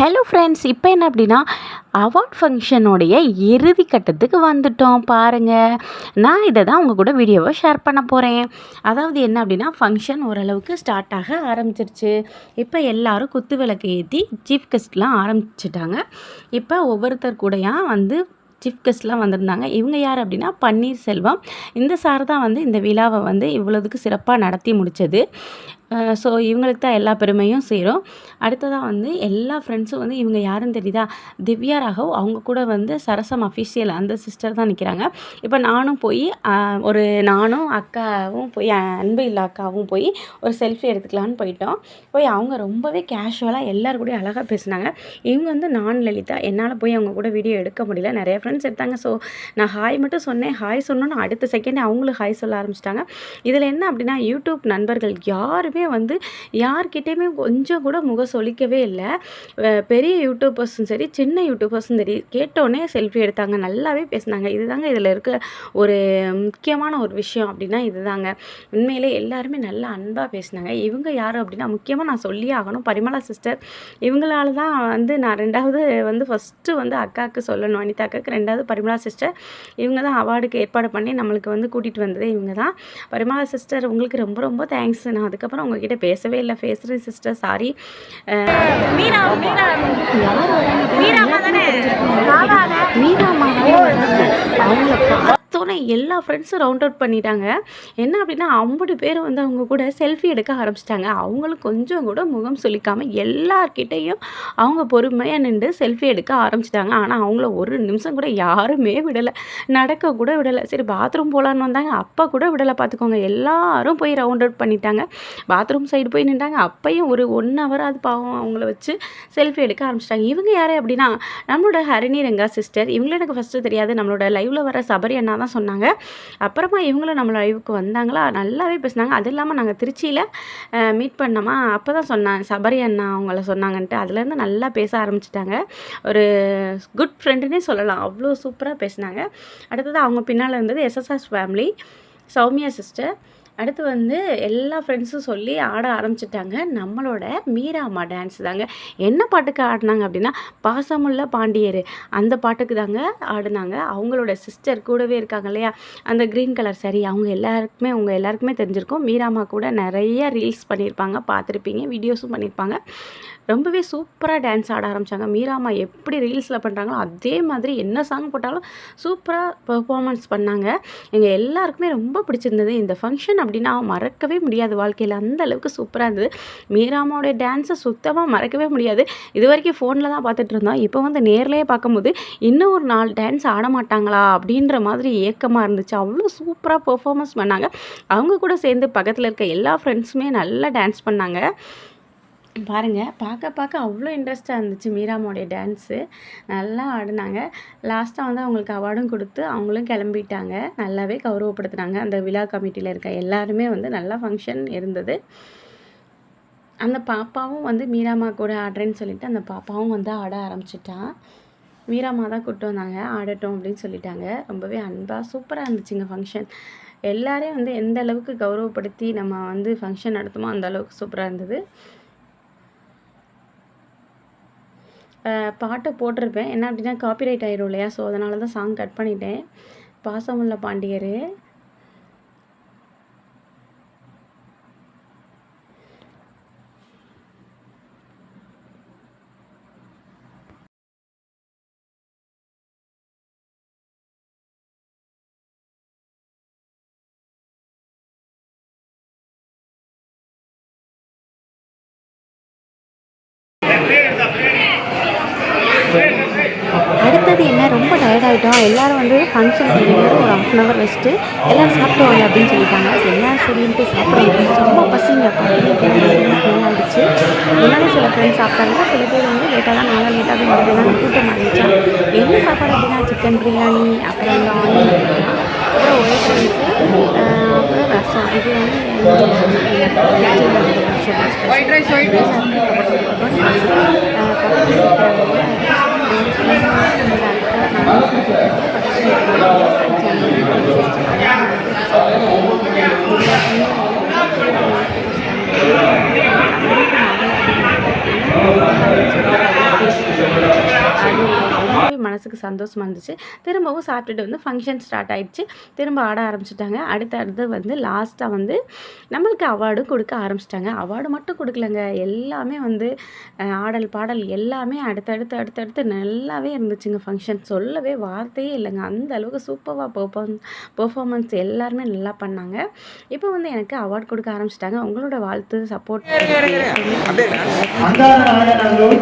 Hello friends இப்போ என்ன அப்படின்னா அவார்ட் ஃபங்க்ஷனுடைய இறுதி கட்டத்துக்கு வந்துட்டோம் பாருங்கள் நான் இதை தான் உங்கள் கூட வீடியோவை ஷேர் பண்ண போகிறேன் அதாவது என்ன அப்படின்னா ஃபங்க்ஷன் ஓரளவுக்கு ஸ்டார்ட் ஆக ஆரம்பிச்சிருச்சு. இப்போ எல்லாரும் குத்து விளக்கு ஏற்றி சீஃப் கெஸ்ட்லாம் ஆரம்பிச்சிட்டாங்க. இப்போ ஒவ்வொருத்தர் கூடயாக வந்து சீஃப் கெஸ்ட்லாம் வந்திருந்தாங்க. இவங்க யார் அப்படின்னா பன்னீர்செல்வம். இந்த சார் தான் வந்து இந்த விழாவை வந்து இவ்வளோதுக்கு சிறப்பாக நடத்தி முடித்தது ஸோ இவங்களுக்கு தான் எல்லா பெருமையும் சேரும். அடுத்ததாக வந்து எல்லா ஃப்ரெண்ட்ஸும் வந்து இவங்க யாருன்னு தெரியுதா? திவ்யா ராகவ். அவங்க கூட வந்து சரசம் அஃபிஷியல் அந்த சிஸ்டர் தான் நிற்கிறாங்க இப்போ நானும் போய் ஒரு நானும் அக்காவும் போய் அன்பு இல்லா அக்காவும் போய் ஒரு செல்ஃபி எடுத்துக்கலான்னு போயிட்டோம். போய் அவங்க ரொம்பவே கேஷுவலாக எல்லோரும் கூட அழகாக பேசினாங்க. இவங்க வந்து நான் லலிதா என்னால் போய் அவங்க கூட வீடியோ எடுக்க முடியல. நிறைய ஃப்ரெண்ட்ஸ் எடுத்தாங்க. ஸோ நான் ஹாய் மட்டும் சொன்னேன். ஹாய் சொன்னோன்னு அடுத்த செகண்டே அவங்களும் ஹாய் சொல்ல ஆரம்பிச்சிட்டாங்க. இதில் என்ன அப்படின்னா யூடியூப் நண்பர்கள் யாருமே வந்து யார்கிட்டேயுமே கொஞ்சம் கூட முகம் சொலிக்கவே இல்லை. பெரிய யூடியூபர்ஸும் சரி சின்ன யூடியூபர்ஸும் சரி கேட்டோடனே செல்ஃபி எடுத்தாங்க. நல்லாவே பேசினாங்க. இதுதாங்க இதில் இருக்க ஒரு முக்கியமான ஒரு விஷயம் அப்படின்னா இதுதாங்க. உண்மையிலே எல்லாருமே நல்லா அன்பாக பேசினாங்க. இவங்க யார் அப்படின்னா முக்கியமாக நான் சொல்லியே ஆகணும். பரிமளா சிஸ்டர் இவங்களால தான் வந்து நான் ரெண்டாவது வந்து ஃபஸ்ட்டு வந்து அக்காவுக்கு சொல்லணும். அனிதா அக்காவுக்கு ரெண்டாவது பரிமலா சிஸ்டர் இவங்க தான் அவார்டுக்கு ஏற்பாடு பண்ணி நம்மளுக்கு வந்து கூட்டிகிட்டு வந்ததே இவங்க தான். பரிமளா சிஸ்டர் உங்களுக்கு ரொம்ப ரொம்ப தேங்க்ஸ் நான் அதுக்கப்புறம் உங்ககிட்ட பேசவே இல்லை. பேசுகிறேன் சிஸ்டர் சாரி மீரா மீரா மீரா மீரா போன எல்லா ஃப்ரெண்ட்ஸும் ரவுண்ட் அவுட் பண்ணிட்டாங்க. என்ன அப்படின்னா ஐம்பது பேர் வந்து அவங்க கூட செல்ஃபி எடுக்க ஆரம்பிச்சிட்டாங்க. அவங்களும் கொஞ்சம் கூட முகம் சொல்லிக்காமல் எல்லார்கிட்டேயும் அவங்க பொறுமையாக நின்று செல்ஃபி எடுக்க ஆரம்பிச்சிட்டாங்க. ஆனால் அவங்கள ஒரு நிமிஷம் கூட யாருமே விடலை. நடக்க கூட விடலை. சரி பாத்ரூம் போகலான்னு வந்தாங்க. அப்போ கூட விடலை பார்த்துக்கோங்க எல்லாரும் போய் ரவுண்ட் அவுட் பண்ணிட்டாங்க. பாத்ரூம் சைடு போய் நின்றாங்க. அப்பையும் ஒரு ஒன் ஹவர் அது பாவம் அவங்கள வச்சு செல்ஃபி எடுக்க ஆரம்பிச்சிட்டாங்க. இவங்க யார் அப்படின்னா நம்மளோட ஹரிணி ரெங்கா சிஸ்டர் இவங்களும் எனக்கு ஃபஸ்ட்டு தெரியாது. நம்மளோட லைவில் வர சபரி அண்ணா தான் சொன்னாங்க. அப்புறமா இவங்களும் நம்ம லைவுக்கு வந்தாங்களா? நல்லாவே பேசினாங்க. அது இல்லாமல் நாங்கள் திருச்சியில் மீட் பண்ணோமா? அப்போ தான் சொன்னாங்க சபரி அண்ணா அவங்கள சொன்னாங்கன்ட்டு. அதுலேருந்து நல்லா பேச ஆரம்பிச்சிட்டாங்க. ஒரு குட் ஃப்ரெண்டுன்னே சொல்லலாம். அவ்வளோ சூப்பராக பேசினாங்க. அடுத்தது அவங்க பின்னால் இருந்தது எஸ்எஸ்எஸ் ஃபேமிலி சௌமியா சிஸ்டர் அடுத்து வந்து எல்லா ஃப்ரெண்ட்ஸும் சொல்லி ஆட ஆரம்பிச்சிட்டாங்க. நம்மளோட மீரா அம்மா டான்ஸ் தாங்க. என்ன பாட்டுக்கு ஆடினாங்க அப்படின்னா பாசமுள்ள பாண்டியர். அந்த பாட்டுக்கு தாங்க ஆடினாங்க. அவங்களோட சிஸ்டர் கூடவே இருக்காங்க இல்லையா? அந்த க்ரீன் கலர் சரி அவங்க எல்லாருக்குமே அவங்க எல்லாருக்குமே தெரிஞ்சிருக்கும். மீராமா கூட நிறைய ரீல்ஸ் பண்ணியிருப்பாங்க பார்த்துருப்பீங்க வீடியோஸும் பண்ணியிருப்பாங்க ரொம்பவே சூப்பராக டான்ஸ் ஆட ஆரம்பித்தாங்க மீராமா எப்படி ரீல்ஸில் பண்ணுறாங்களோ அதே மாதிரி என்ன சாங் போட்டாலும் சூப்பராக பெர்ஃபார்மன்ஸ் பண்ணாங்க. எங்கள் எல்லாருக்குமே ரொம்ப பிடிச்சிருந்தது இந்த ஃபங்க்ஷன் அப்படின்னா மறக்கவே முடியாது. வாழ்க்கையில் அந்த அளவுக்கு சூப்பராக இருந்தது. மீராமாவோடைய டான்ஸை சுத்தமாக மறக்கவே முடியாது. இது வரைக்கும் ஃபோனில் தான் பார்த்துட்டு இருந்தோம். இப்போ வந்து நேர்லேயே பார்க்கும்போது இன்னும் ஒரு நாலு டான்ஸ் ஆட மாட்டாங்களா அப்படின்ற மாதிரி ஏக்கமாக இருந்துச்சு. அவ்வளோ சூப்பராக பெர்ஃபார்மன்ஸ் பண்ணாங்க. அவங்க கூட சேர்ந்து பக்கத்தில் இருக்க எல்லா ஃப்ரெண்ட்ஸுமே நல்லா டான்ஸ் பண்ணாங்க. பாருங்கள் பார்க்க பார்க்க அவ்வளோ இன்ட்ரெஸ்ட்டாக இருந்துச்சு மீராமோடைய டான்ஸு நல்லா ஆடினாங்க. லாஸ்ட்டாக வந்து அவங்களுக்கு அவார்டும் கொடுத்து அவங்களும் கிளம்பிட்டாங்க. நல்லாவே கௌரவப்படுத்துனாங்க. அந்த விழா கமிட்டியில் இருக்க எல்லாருமே வந்து நல்லா ஃபங்க்ஷன் இருந்தது. அந்த பாப்பாவும் வந்து மீராமா கூட ஆடுறேன்னு சொல்லிட்டு அந்த பாப்பாவும் வந்து ஆட ஆரம்பிச்சிட்டான் மீராமா தான் கூப்பிட்டு வந்தாங்க. ஆடட்டும் அப்படின்னு சொல்லிட்டாங்க. ரொம்பவே அன்பாக சூப்பராக இருந்துச்சுங்க ஃபங்க்ஷன் எல்லாரையும் வந்து எந்த அளவுக்கு கௌரவப்படுத்தி நம்ம வந்து ஃபங்க்ஷன் நடத்துமோ அந்த அளவுக்கு சூப்பராக இருந்தது. பாட்டை போட்டிருப்பேன். என்ன அப்படின்னா காப்பிரைட் ஆயிரும் இல்லையா? ஸோ அதனால தான் சாங் கட் பண்ணிட்டேன். பாசமுள்ள பாண்டியர் அடுத்தது என்ன ரொம்ப எல்லோரும் வந்து ஃபங்க்ஷன் கொஞ்சம் ஒரு ஹாஃப் அன் ஹவர் வச்சுட்டு எல்லோரும் சாப்பிடுவாங்க அப்படின்னு சொல்லிட்டாங்க. ஸோ எல்லாம் சரின்ட்டு சாப்பிட ரொம்ப பசிங்க இருந்துச்சு முன்னாடி சில ஃப்ரெண்ட்ஸ் சாப்பிட்டாங்க. சில பேர் வந்து லேட்டாக தான் நாளாக லேட்டாக தான் வருதுன்னா கூட்டம் ஆகிடுச்சா என்ன சாப்பாடு அப்படின்னா சிக்கன் பிரியாணி அப்புறம் வந்து ஆனியன் அப்புறம் ஒயிட் ரைஸு அப்புறம் ரசம். இது வந்து ஒயிட் ரைஸ் ஒயிட் ரைஸ் மனசுக்கு சந்தோஷமா இருந்துச்சு. திரும்பவும் சாப்பிட்டுட்டு வந்து ஃபங்க்ஷன் ஸ்டார்ட் ஆயிடுச்சு. திரும்ப ஆட ஆரம்பிச்சிட்டாங்க. அடுத்து அடுத்து வந்து லாஸ்ட்டாக வந்து நம்மளுக்கு அவார்டும் கொடுக்க ஆரம்பிச்சிட்டாங்க. அவார்டு மட்டும் கொடுக்கலங்க. எல்லாமே வந்து ஆடல் பாடல் எல்லாமே அடுத்தடுத்து அடுத்தடுத்து நல்லாவே இருந்துச்சுங்க ஃபங்க்ஷன் சொல்லவே வார்த்தையே இல்லைங்க. அந்த அளவுக்கு சூப்பராக பெர்ஃபார்ம் பெர்ஃபார்மன்ஸ் எல்லாருமே நல்லா பண்ணாங்க. இப்போ வந்து எனக்கு அவார்ட் கொடுக்க ஆரம்பிச்சிட்டாங்க. உங்களோட வாழ்த்து சப்போர்ட் அந்தான ஆடநல்லூர்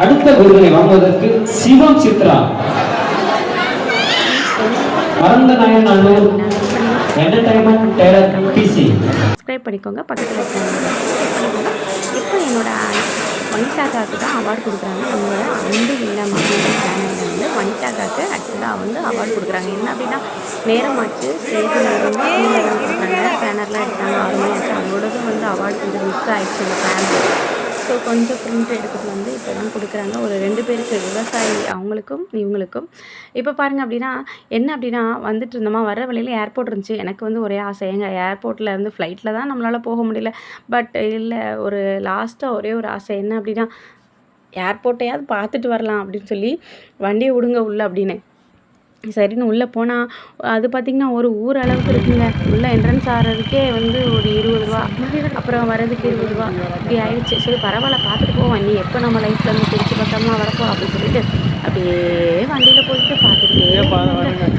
அடுத்த விருதினை வாங்குவதற்கு சிவம் சித்ரா. மறந்த நாயன் நல்லூர் என்டர்டைன்மெண்ட் டேலர் பிசி சப்ஸ்கிரைப் பண்ணிக்கோங்க. பக்கத்தில் இப்போ என்னோட வனிதாக்காவுக்கு தான் அவார்டு கொடுக்குறாங்க. அவங்களோட அன்பு இல்லம் அப்படின்ற சேனலில் வந்து வனிதாக்காவுக்கு ஆக்சுவலாக வந்து அவார்டு கொடுக்குறாங்க. என்ன அப்படின்னா நேரமாச்சு ஸ்டேஜில் இருந்து கொடுக்குறாங்க பேனர்லாம் எடுத்தாங்க. ஆச்சு அவங்களோடதும் வந்து அவார்டு கொஞ்சம் மிஸ் ஆயிடுச்சு இந்த பேனர் ஸோ கொஞ்சம் பிரிண்ட் எடுத்துகிட்டு வந்து இப்போ தான் கொடுக்குறாங்க. ஒரு ரெண்டு பேருக்கு விவசாயி அவங்களுக்கும் இவங்களுக்கும். இப்போ பாருங்க அப்படின்னா என்ன அப்படின்னா வந்துட்டு இருந்தோமா வர வழியில் ஏர்போர்ட் இருந்துச்சு. எனக்கு வந்து ஒரே ஆசை. எங்க ஏர்போர்ட்டில் இருந்து ஃப்ளைட்டில் தான் நம்மளால் போக முடியல. பட் இல்லை ஒரு லாஸ்ட்டாக ஒரே ஒரு ஆசை. என்ன அப்படின்னா ஏர்போர்ட்டையாவது பார்த்துட்டு வரலாம் அப்படின்னு சொல்லி வண்டியை விடுங்க உள்ள அப்படின்னு. சரின்னு உள்ளே போனால் அது பார்த்திங்கன்னா ஒரு ஊர் அளவுக்கு இருக்குங்க. உள்ளே என்ட்ரன்ஸ் ஆகிறதுக்கே வந்து ஒரு இருபது ரூபா. அப்புறம் வர்றதுக்கு இருபது ரூபா. இப்படி ஆயிடுச்சு. சரி பரவாயில்ல பார்த்துட்டு போவோம். நீ எப்போ நம்ம லைஃப்பில் வந்து திருச்சி பக்கமாக வரப்போ அப்படின்னு சொல்லிட்டு அப்படியே வண்டியில் போயிட்டு பார்த்துக்கிட்டே.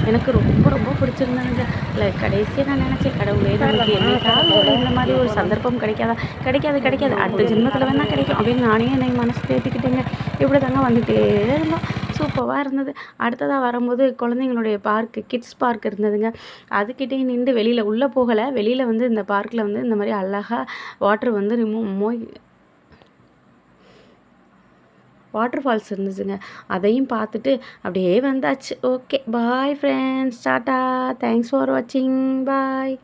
எனக்கு ரொம்ப ரொம்ப பிடிச்சிருந்தாங்க இல்லை கடைசியாக நான் நினச்சேன் கடவுளே நமக்கு என்னைக்காவது ஒரு இந்த மாதிரி ஒரு சந்தர்ப்பம் கிடைக்காதா? கிடைக்காது கிடைக்காது. அடுத்த ஜென்மத்தில் வேணால் கிடைக்கும். அப்படின்னு நானே என்னை மனசு தேத்திக்கிட்டேங்க. இப்படி தாங்க வந்துகிட்டே இருந்தோம். சூப்பராக இருந்தது. அடுத்ததாக வரும்போது குழந்தைங்களுடைய பார்க்கு கிட்ஸ் பார்க் இருந்ததுங்க. அதுக்கிட்டே நின்று வெளியில் உள்ளே போகலை. வெளியில் வந்து இந்த பார்க்கில் வந்து இந்த மாதிரி அழகாக வாட்டர் வந்து ரிமூவ் மோய் வாட்டர் ஃபால்ஸ் இருந்துச்சுங்க. அதையும் பார்த்துட்டு அப்படியே வந்தாச்சு. Okay bye friends tata thanks for வாட்சிங் பாய்